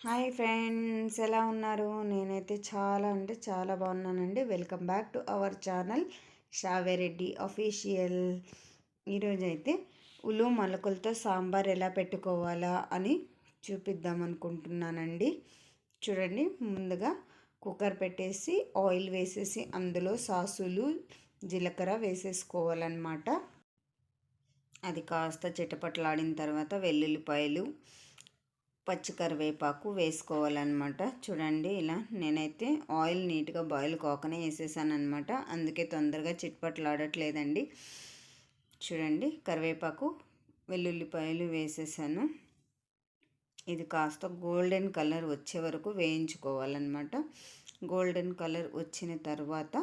Hi friends ఎలా ఉన్నారు? నేనైతే చాలా అంటే చాలా బాగున్నానండి. Welcome back to our channel Shavereddy official. ఈరోజైతే ఉలు మొలకలతో సాంబార్ ఎలా పెట్టుకోవాలా అని చూపిద్దాం అనుకుంటున్నానండి. చూడండి ముందుగా కుక్కర్ పెట్టేసి ఆయిల్ వేసేసి అందులో సాసులు జీలకర్ర వేసేసుకోవాలన్నమాట. అది కాస్త చిటపట్లాడిన తర్వాత వెల్లుల్లిపాయలు పచ్చికరివేపాకు వేసుకోవాలన్నమాట. చూడండి ఇలా నేనైతే ఆయిల్ నీట్గా బాయిల్ కాకనే వేసేసాను అనమాట అందుకే తొందరగా చిట్పట్లాడట్లేదండి. చూడండి కరివేపాకు వెల్లుల్లిపాయలు వేసేసాను. ఇది కాస్త గోల్డెన్ కలర్ వచ్చే వరకు వేయించుకోవాలన్నమాట. గోల్డెన్ కలర్ వచ్చిన తర్వాత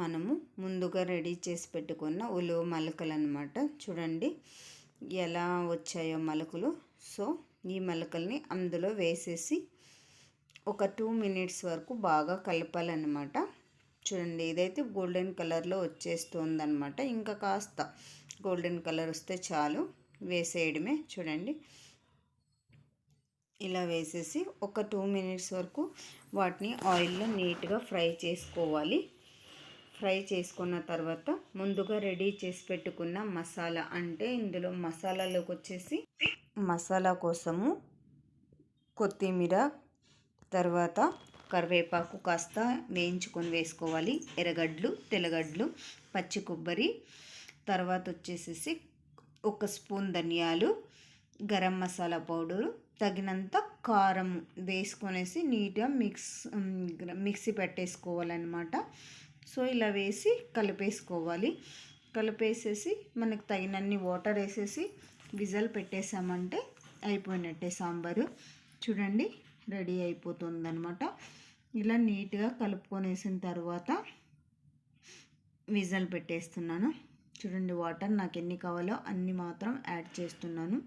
మనము ముందుగా రెడీ చేసి పెట్టుకున్న ఉలువ మలకలు అనమాట చూడండి ఎలా వచ్చాయో మలకలు. సో ఈ మొలకల్ని అందులో వేసేసి ఒక టూ మినిట్స్ వరకు బాగా కలపాలన్నమాట. చూడండి ఇదైతే గోల్డెన్ కలర్లో వచ్చేస్తుందన్నమాట. ఇంకా కాస్త గోల్డెన్ కలర్ వస్తే చాలు వేసేయడమే. చూడండి ఇలా వేసేసి ఒక టూ మినిట్స్ వరకు వాటిని ఆయిల్లో నీట్గా ఫ్రై చేసుకోవాలి. ఫ్రై చేసుకున్న తర్వాత ముందుగా రెడీ చేసి పెట్టుకున్న మసాలా అంటే ఇందులో మసాలాలోకి వచ్చేసి మసాలా కోసము కొత్తిమీర తర్వాత కరివేపాకు కాస్త వేయించుకొని వేసుకోవాలి. ఎర్రగడ్డలు తెల్లగడ్డలు పచ్చి కొబ్బరి తర్వాత వచ్చేసేసి ఒక స్పూన్ ధనియాలు గరం మసాలా పౌడరు తగినంత కారం వేసుకొనేసి నీట్గా మిక్స్ మిక్సీ పెట్టేసుకోవాలన్నమాట. సో ఇలా వేసి కలిపేసుకోవాలి. కలిపేసేసి మనకు తగినన్ని వాటర్ వేసేసి విజల్ పెట్టేసామంటే అయిపోయినట్టే సాంబారు. చూడండి రెడీ అయిపోతుందనమాట ఇలా నీట్గా కలుపుకొనేసిన తర్వాత విజల్ పెట్టేస్తున్నాను. చూడండి వాటర్ నాకు ఎన్ని కావాలో అన్ని మాత్రం యాడ్ చేస్తున్నాను.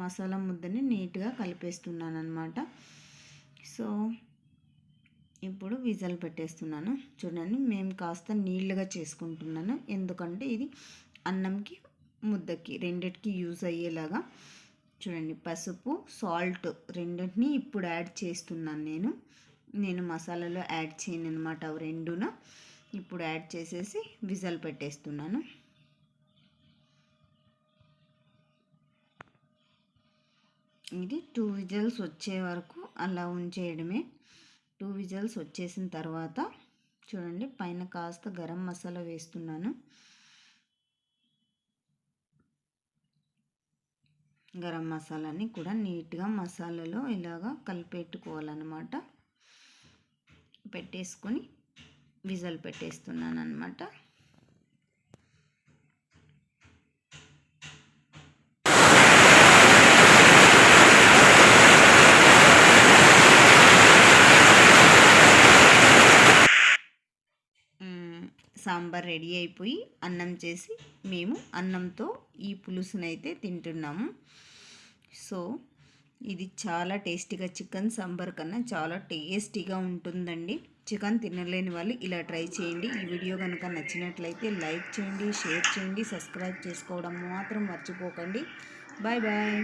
మసాలా ముద్దని నీట్గా కలిపేస్తున్నాను అనమాట సో ఇప్పుడు విజల్ పెట్టేస్తున్నాను. చూడండి మేము కాస్త నీళ్ళుగా చేసుకుంటున్నాను. ఎందుకంటే ఇది అన్నంకి ముద్దకి రెండిటికి యూజ్ అయ్యేలాగా చూడండి పసుపు సాల్ట్ రెండింటిని ఇప్పుడు యాడ్ చేస్తున్నాను నేను. నేను మసాలాలో యాడ్ చేయను అనమాట అవి రెండున. ఇప్పుడు యాడ్ చేసేసి విజల్ పెట్టేస్తున్నాను. ఇది టూ విజల్స్ వచ్చే వరకు అలా ఉంచేయడమే. టూ విజల్స్ వచ్చేసిన తర్వాత చూడండి పైన కాస్త గరం మసాలా వేస్తున్నాను. గరం మసాలాని కూడా నీట్గా మసాలాలో ఇలాగా కలిపెట్టుకోవాలన్నమాట. పెట్టేసుకొని విజల్ పెట్టేస్తున్నాను అనమాట సాంబార్ రెడీ అయిపోయి అన్నం చేసి మేము అన్నంతో ఈ పులుసునైతే తింటున్నాము. సో ఇది చాలా టేస్టీగా చికెన్ సాంబార్ కన్నా చాలా టేస్టీగా ఉంటుందండి. చికెన్ తినలేని వాళ్ళు ఇలా ట్రై చేయండి. ఈ వీడియో కనుక నచ్చినట్లయితే లైక్ చేయండి షేర్ చేయండి సబ్స్క్రైబ్ చేసుకోవడం మాత్రం మర్చిపోకండి. Bye bye.